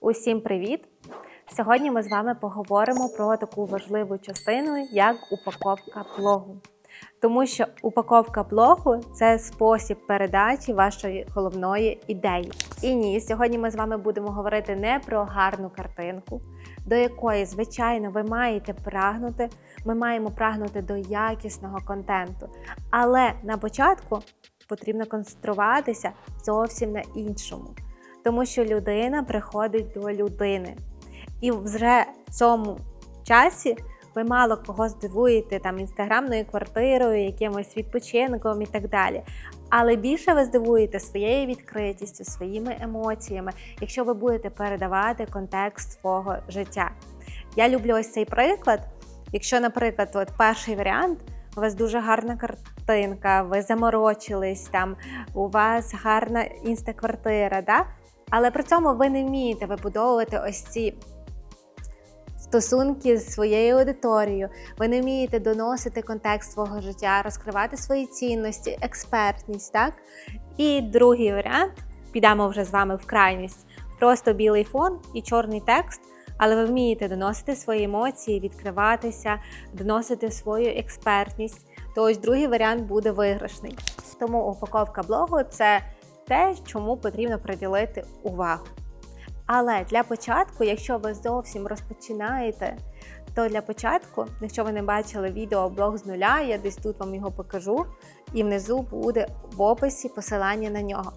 Усім привіт! Сьогодні ми з вами поговоримо про таку важливу частину, як упаковка блогу. Тому що упаковка блогу це спосіб передачі вашої головної ідеї. І ні, сьогодні ми з вами будемо говорити не про гарну картинку, до якої, звичайно, ви маєте прагнути. Ми маємо прагнути до якісного контенту. Але на початку потрібно концентруватися зовсім на іншому. Тому що людина приходить до людини. І вже в цьому часі ви мало кого здивуєте там інстаграмною квартирою, якимось відпочинком і так далі. Але більше ви здивуєте своєю відкритістю, своїми емоціями, якщо ви будете передавати контекст свого життя. Я люблю ось цей приклад. Якщо, наприклад, от перший варіант, у вас дуже гарна картинка, ви заморочились там, у вас гарна інстаквартира, да? Але при цьому ви не вмієте вибудовувати ось ці стосунки з своєю аудиторією, ви не вмієте доносити контекст свого життя, розкривати свої цінності, експертність. так? І другий варіант підемо вже з вами в крайність: просто білий фон і чорний текст. Але ви вмієте доносити свої емоції, відкриватися, доносити свою експертність. То ось другий варіант буде виграшний. Тому упаковка блогу це те, чому потрібно приділити увагу. Але для початку, якщо ви зовсім розпочинаєте, то для початку, якщо ви не бачили відео блог з нуля, я десь тут вам його покажу, і внизу буде в описі посилання на нього.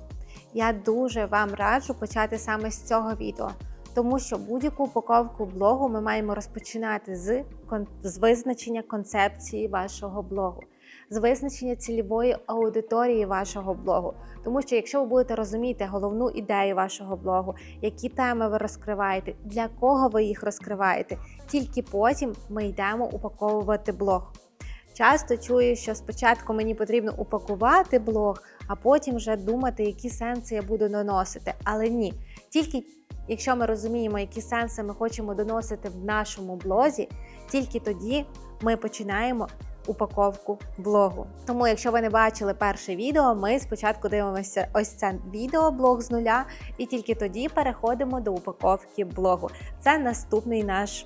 Я дуже вам раджу почати саме з цього відео, тому що будь-яку упаковку блогу ми маємо розпочинати з, з визначення концепції вашого блогу з визначення цільової аудиторії вашого блогу. Тому що, якщо ви будете розуміти головну ідею вашого блогу, які теми ви розкриваєте, для кого ви їх розкриваєте, тільки потім ми йдемо упаковувати блог. Часто чую, що спочатку мені потрібно упакувати блог, а потім вже думати, які сенси я буду доносити. Але ні, тільки якщо ми розуміємо, які сенси ми хочемо доносити в нашому блозі, тільки тоді ми починаємо упаковку блогу. Тому, якщо ви не бачили перше відео, ми спочатку дивимося ось це відео блог з нуля, і тільки тоді переходимо до упаковки блогу. Це наступний наш.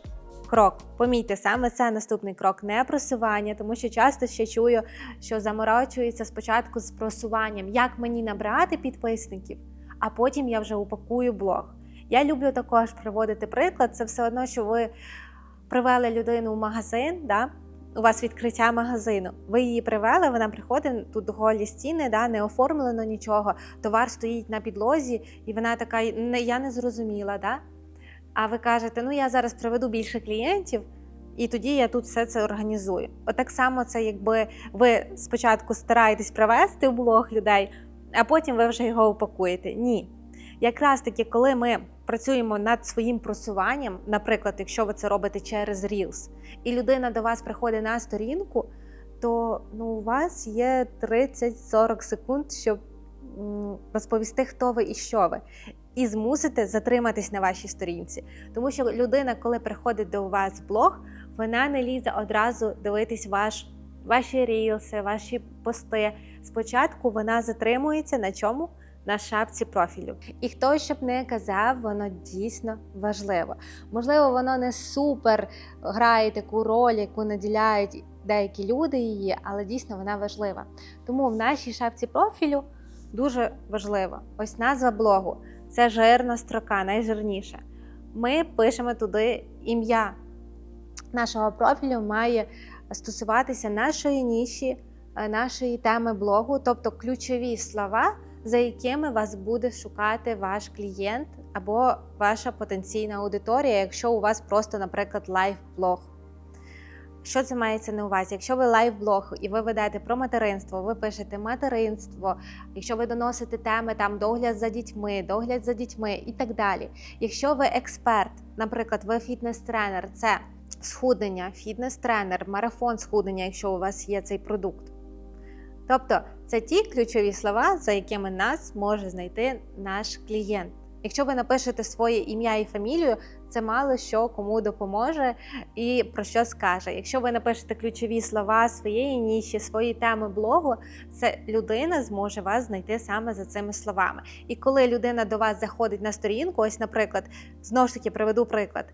Крок, помійте, саме це наступний крок, не просування, тому що часто ще чую, що заморочується спочатку з просуванням, як мені набрати підписників, а потім я вже упакую блог. Я люблю також приводити приклад. Це все одно, що ви привели людину в магазин, да, у вас відкриття магазину. Ви її привели, вона приходить тут голі стіни, да, не оформлено нічого. Товар стоїть на підлозі, і вона така: я не зрозуміла. Да? А ви кажете, ну я зараз приведу більше клієнтів. І тоді я тут все це організую. Отак само це, якби ви спочатку стараєтесь привести в блог людей, а потім ви вже його упакуєте. Ні. Якраз таки, коли ми працюємо над своїм просуванням, наприклад, якщо ви це робите через Reels, і людина до вас приходить на сторінку, то ну, у вас є 30-40 секунд, щоб розповісти, хто ви і що ви. І змусити затриматись на вашій сторінці. Тому що людина, коли приходить до вас в блог, вона не лізе одразу дивитись ваш, ваші рілси, ваші пости. Спочатку вона затримується на чому? На шапці профілю. І хто щоб не казав, воно дійсно важливо. Можливо, воно не супер грає таку роль, яку наділяють деякі люди її, але дійсно вона важлива. Тому в нашій шапці профілю дуже важливо. Ось назва блогу це жирна строка, найжирніша. Ми пишемо туди ім'я нашого профілю має стосуватися нашої ніші, е, нашої теми блогу, тобто ключові слова за якими вас буде шукати ваш клієнт або ваша потенційна аудиторія, якщо у вас просто, наприклад, лайв-блог. Що це мається на увазі? Якщо ви лайв-блог і ви ведете про материнство, ви пишете материнство, якщо ви доносите теми там догляд за дітьми, догляд за дітьми і так далі. Якщо ви експерт, наприклад, ви фітнес-тренер, це схуднення, фітнес-тренер, марафон схуднення, якщо у вас є цей продукт. Тобто це ті ключові слова, за якими нас може знайти наш клієнт. Якщо ви напишете своє ім'я і фамілію, це мало що кому допоможе і про що скаже. Якщо ви напишете ключові слова своєї ніші, свої теми блогу, це людина зможе вас знайти саме за цими словами. І коли людина до вас заходить на сторінку, ось, наприклад, знову ж таки приведу приклад.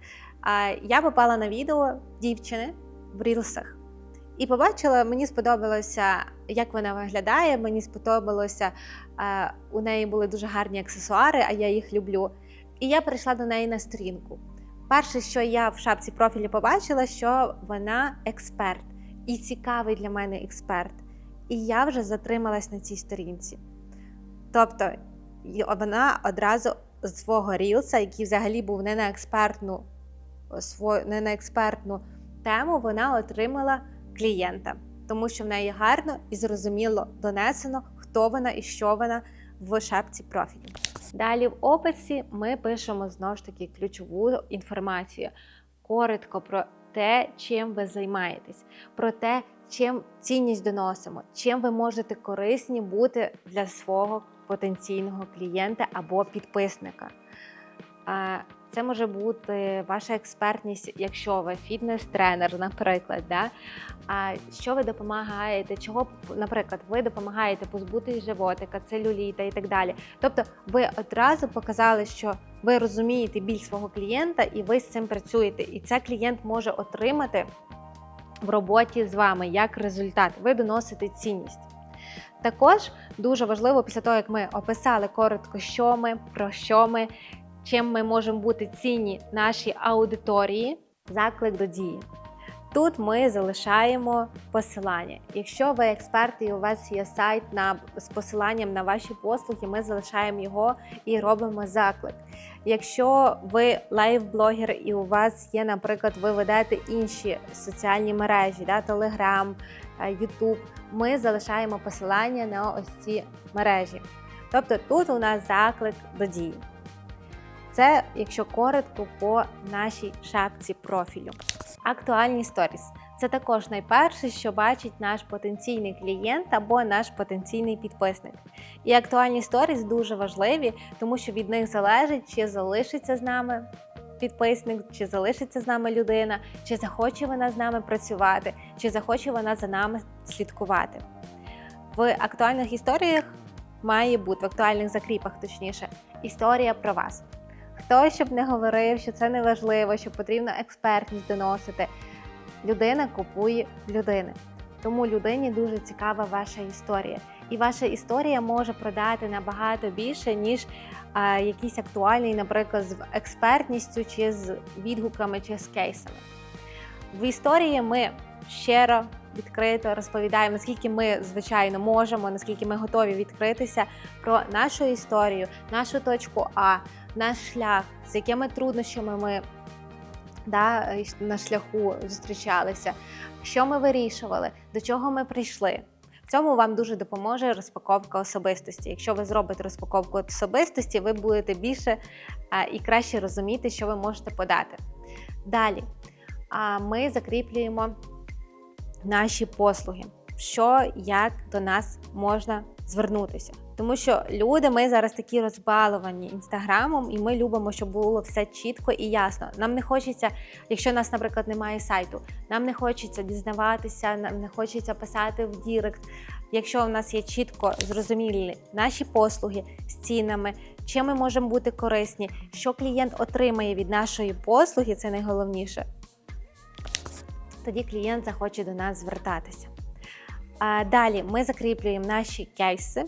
Я попала на відео дівчини в рілсах. І побачила, мені сподобалося, як вона виглядає. Мені сподобалося, е, у неї були дуже гарні аксесуари, а я їх люблю. І я прийшла до неї на сторінку. Перше, що я в шапці профілі побачила, що вона експерт і цікавий для мене експерт. І я вже затрималась на цій сторінці. Тобто вона одразу з свого рілса, який взагалі був не на експертну, не на експертну тему, вона отримала клієнта, тому що в неї гарно і зрозуміло донесено, хто вона і що вона в шапці профілю. Далі в описі ми пишемо знову ж таки ключову інформацію. Коротко про те, чим ви займаєтесь, про те, чим цінність доносимо, чим ви можете корисні бути для свого потенційного клієнта або підписника. Це може бути ваша експертність, якщо ви фітнес-тренер, наприклад. Да? А що ви допомагаєте? Чого, наприклад, ви допомагаєте позбутись животика, целюліта і так далі. Тобто, ви одразу показали, що ви розумієте біль свого клієнта і ви з цим працюєте. І це клієнт може отримати в роботі з вами як результат. Ви доносите цінність. Також дуже важливо, після того, як ми описали коротко, що ми, про що ми, чим ми можемо бути цінні нашій аудиторії, заклик до дії. Тут ми залишаємо посилання. Якщо ви експерт і у вас є сайт на, з посиланням на ваші послуги, ми залишаємо його і робимо заклик. Якщо ви лайв-блогер і у вас є, наприклад, ви ведете інші соціальні мережі, да, Telegram, YouTube, ми залишаємо посилання на ось ці мережі. Тобто тут у нас заклик до дії. Це, якщо коротко, по нашій шапці профілю. Актуальні сторіс. Це також найперше, що бачить наш потенційний клієнт або наш потенційний підписник. І актуальні сторіс дуже важливі, тому що від них залежить, чи залишиться з нами підписник, чи залишиться з нами людина, чи захоче вона з нами працювати, чи захоче вона за нами слідкувати. В актуальних історіях має бути в актуальних закріпах, точніше, історія про вас. Хто щоб не говорив, що це не важливо, що потрібно експертність доносити. Людина купує людини. Тому людині дуже цікава ваша історія. І ваша історія може продати набагато більше, ніж а, якийсь актуальний, наприклад, з експертністю, чи з відгуками, чи з кейсами. В історії ми щиро, відкрито розповідаємо, наскільки ми, звичайно, можемо, наскільки ми готові відкритися про нашу історію, нашу точку А, наш шлях, з якими труднощами ми да, на шляху зустрічалися, що ми вирішували, до чого ми прийшли. В цьому вам дуже допоможе розпаковка особистості. Якщо ви зробите розпаковку особистості, ви будете більше і краще розуміти, що ви можете подати. Далі ми закріплюємо наші послуги, що як до нас можна звернутися. Тому що люди, ми зараз такі розбаловані інстаграмом, і ми любимо, щоб було все чітко і ясно. Нам не хочеться, якщо нас, наприклад, немає сайту, нам не хочеться дізнаватися, нам не хочеться писати в Дірект. Якщо у нас є чітко зрозумілі наші послуги з цінами, чим ми можемо бути корисні, що клієнт отримає від нашої послуги, це найголовніше. Тоді клієнт захоче до нас звертатися. Далі ми закріплюємо наші кейси,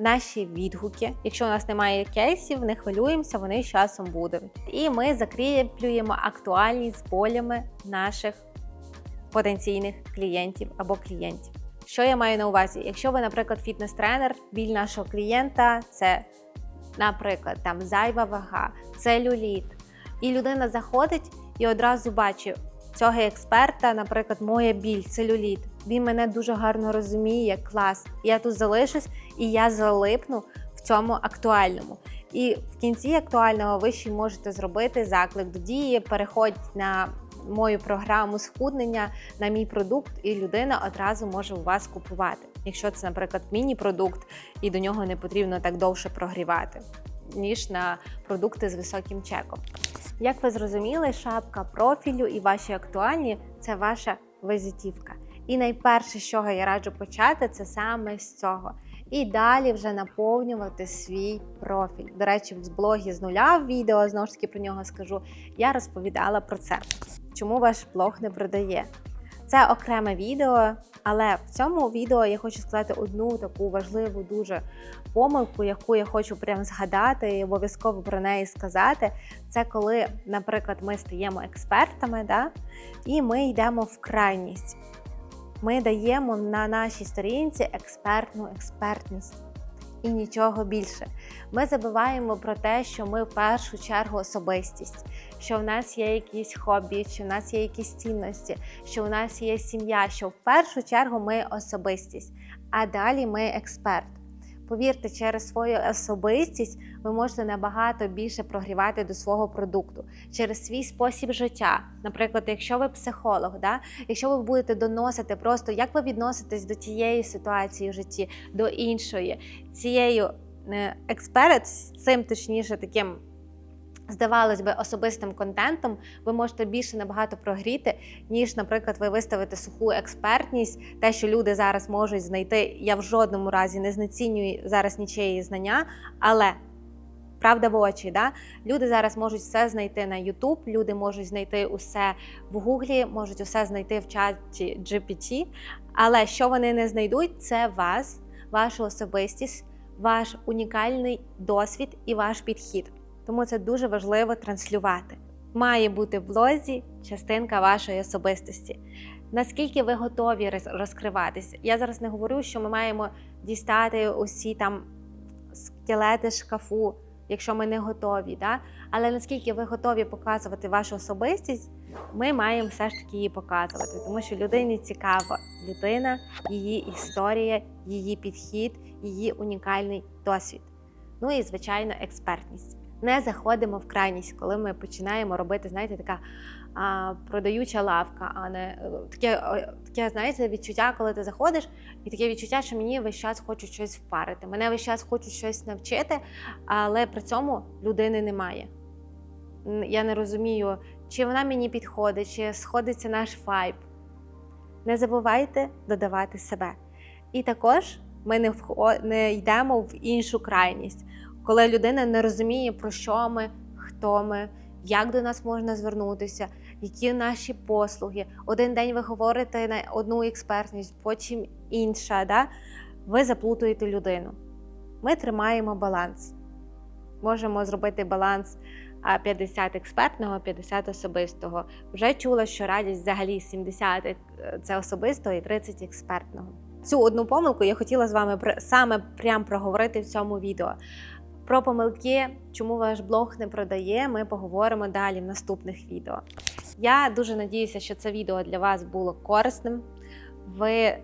наші відгуки. Якщо у нас немає кейсів, не хвилюємося, вони з часом будуть. І ми закріплюємо актуальність з болями наших потенційних клієнтів або клієнтів. Що я маю на увазі? Якщо ви, наприклад, фітнес-тренер, біль нашого клієнта це, наприклад, там зайва вага, целюліт. І людина заходить і одразу бачить цього експерта, наприклад, моя біль, целюліт. Він мене дуже гарно розуміє, клас. Я тут залишусь і я залипну в цьому актуальному. І в кінці актуального ви ще можете зробити заклик до дії, переходьте на мою програму схуднення на мій продукт, і людина одразу може у вас купувати. Якщо це, наприклад, міні-продукт, і до нього не потрібно так довше прогрівати. ніж на продукти з високим чеком. Як ви зрозуміли, шапка профілю і ваші актуальні це ваша визитівка. І найперше, з чого я раджу почати, це саме з цього. І далі вже наповнювати свій профіль. До речі, в блогі з нуля в відео знову ж таки про нього скажу. Я розповідала про це. Чому ваш блог не продає? Це окреме відео, але в цьому відео я хочу сказати одну таку важливу дуже помилку, яку я хочу прям згадати і обов'язково про неї сказати. Це коли, наприклад, ми стаємо експертами, да? і ми йдемо в крайність. Ми даємо на нашій сторінці експертну експертність і нічого більше. Ми забуваємо про те, що ми в першу чергу особистість, що в нас є якісь хобі, що в нас є якісь цінності, що у нас є сім'я, що в першу чергу ми особистість, а далі ми експерт. Повірте, через свою особистість ви можете набагато більше прогрівати до свого продукту через свій спосіб життя. Наприклад, якщо ви психолог, да? якщо ви будете доносити просто, як ви відноситесь до тієї ситуації в житті, до іншої, цією е, експерт, цим точніше таким. Здавалось би, особистим контентом ви можете більше набагато прогріти, ніж, наприклад, ви виставите суху експертність, те, що люди зараз можуть знайти. Я в жодному разі не знецінюю зараз нічиї знання, але правда в очі, да? люди зараз можуть все знайти на YouTube, люди можуть знайти усе в Гуглі, можуть усе знайти в чаті GPT, але що вони не знайдуть, це вас, вашу особистість, ваш унікальний досвід і ваш підхід. Тому це дуже важливо транслювати. Має бути в блозі частинка вашої особистості. Наскільки ви готові розкриватися? Я зараз не говорю, що ми маємо дістати усі там скелети шкафу, якщо ми не готові. Да? Але наскільки ви готові показувати вашу особистість, ми маємо все ж таки її показувати, тому що людині цікава людина, її історія, її підхід, її унікальний досвід. Ну і звичайно, експертність не заходимо в крайність, коли ми починаємо робити, знаєте, така а, продаюча лавка, а не е, таке, таке, знаєте, відчуття, коли ти заходиш, і таке відчуття, що мені весь час хочуть щось впарити. Мене весь час хочуть щось навчити, але при цьому людини немає. Я не розумію, чи вона мені підходить, чи сходиться наш вайб. Не забувайте додавати себе. І також ми не, не йдемо в іншу крайність коли людина не розуміє, про що ми, хто ми, як до нас можна звернутися, які наші послуги. Один день ви говорите на одну експертність, потім інша. Да? Ви заплутуєте людину. Ми тримаємо баланс. Можемо зробити баланс 50 експертного, 50 особистого. Вже чула, що радість взагалі 70 е, це особистого і 30 експертного. Цю одну помилку я хотіла з вами саме прям проговорити в цьому відео. Про помилки, чому ваш блог не продає, ми поговоримо далі в наступних відео. Я дуже надіюся, що це відео для вас було корисним. Ви е,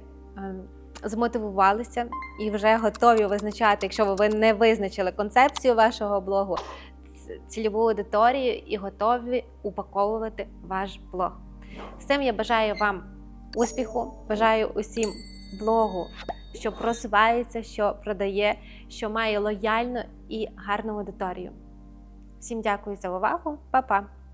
змотивувалися і вже готові визначати, якщо ви не визначили концепцію вашого блогу, цільову аудиторію і готові упаковувати ваш блог. З цим я бажаю вам успіху, бажаю усім блогу що просувається, що продає, що має лояльну і гарну аудиторію. Всім дякую за увагу, Па-па!